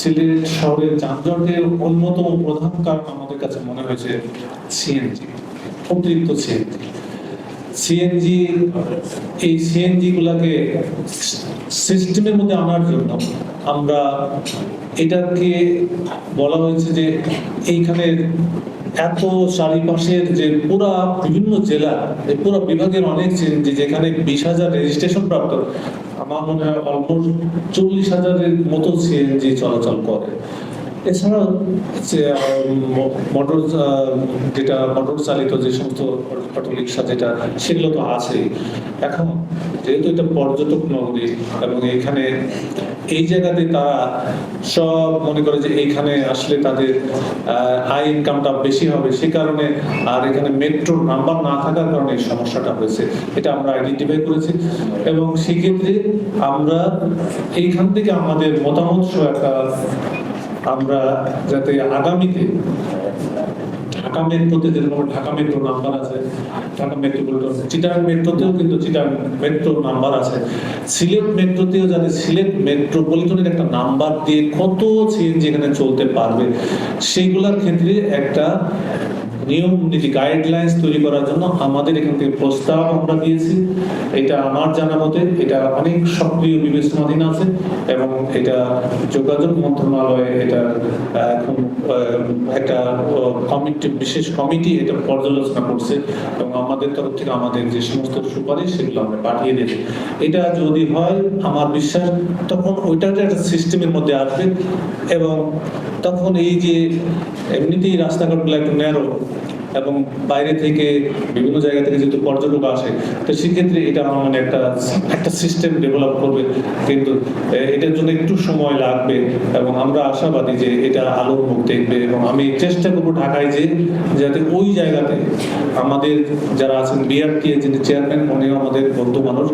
সিলেট শহরের যানজটের অন্যতম প্রধান কারণ আমাদের কাছে মনে হয়েছে সিএনজি অতিরিক্ত সিএনজি সিএনজি এই সিএনজি গুলাকে সিস্টেমের মধ্যে আনার জন্য আমরা এটাকে বলা হয়েছে যে এইখানে এত চারিপাশের যে পুরা বিভিন্ন জেলা পুরো বিভাগের অনেক যেখানে বিশ হাজার রেজিস্ট্রেশন প্রাপ্ত, আমার মনে হয় অলমোস্ট চল্লিশ হাজারের মতো সিএনজি চলাচল করে। এছাড়াও যে মোটর যেটা মোটর চালিত যে সমস্ত অটো রিক্সা যেটা, সেগুলো তো আছেই। এখন যেহেতু এটা পর্যটক নগরী এবং এখানে এই জায়গাতে তারা সব মনে করে যে এইখানে আসলে তাদের ইনকামটা বেশি হবে, সে কারণে আর এখানে মেট্রো নাম্বার না থাকার কারণে এই সমস্যাটা হয়েছে। এটা আমরা আইডেন্টিফাই করেছি এবং সেক্ষেত্রে আমরা এইখান থেকে আমাদের মতামত একটা আমরা যাতে আগামীতে ঢাকা মেট্রোতে যেরকম ঢাকা মেট্রো নাম্বার আছে, ঢাকা মেট্রোপলিটন চিটাং মেট্রোতেও কিন্তু চিটাং মেট্রো নাম্বার আছে। সিলেট মেট্রোতেও যাতে সিলেট মেট্রোপলিটনের একটা নাম্বার দিয়ে কত সিএনজি এখানে চলতে পারবে, সেইগুলোর ক্ষেত্রে একটা নিয়ম নীতি গাইডলাইন্স তৈরি করার জন্য আমাদের এখান থেকে প্রস্তাব আমরা দিয়েছি। এটা আমার জানা মতে এটা অনেক সক্রিয় বিবেচনাধীন আছে এবং এটা যোগাযোগ মন্ত্রণালয়ে এটা একটা কমিটি বিশেষ কমিটি এটা পর্যালোচনা করছে এবং আমাদের তরফ থেকে আমাদের যে সমস্ত সুপারিশ সেগুলো আমরা পাঠিয়ে দেব। এটা যদি হয়, আমার বিশ্বাস, তখন ওইটার একটা সিস্টেমের মধ্যে আসবে এবং তখন এই যে এমনিতেই রাস্তাঘাটগুলো একটু ন্যারো এবং বাইরে থেকে বিভিন্ন জায়গা থেকে যেহেতু পর্যটক আসে, তো সেক্ষেত্রে এটা আমার মানে একটা একটা সিস্টেম ডেভেলপ করবে। কিন্তু এটার জন্য একটু সময় লাগবে এবং আমরা আশাবাদী যে এটা আলোর মুখ দেখবে এবং আমি চেষ্টা করব ঢাকায় যে, যাতে ওই জায়গাতে আমাদের যারা আছেন বিআরটি যিনি চেয়ারম্যান উনিও আমাদের বন্ধু মানুষ,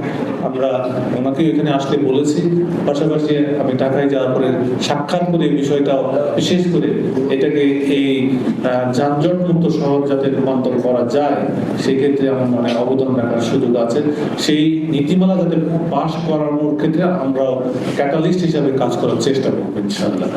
আমরা ওনাকে এখানে আসতে বলেছি। পাশাপাশি আমি ঢাকায় যাওয়ার পরে সাক্ষাৎ করে বিষয়টা বিশেষ করে এটাকে এই যানজট মুক্ত শহর যাতে রূপান্তর করা যায়, সেক্ষেত্রে আমার মনে অবদান রাখার সুযোগ আছে। সেই নীতিমালা যাতে পাশ করানোর ক্ষেত্রে আমরা ক্যাটালিস্ট হিসাবে কাজ করার চেষ্টা করব, ইনশাআল্লাহ।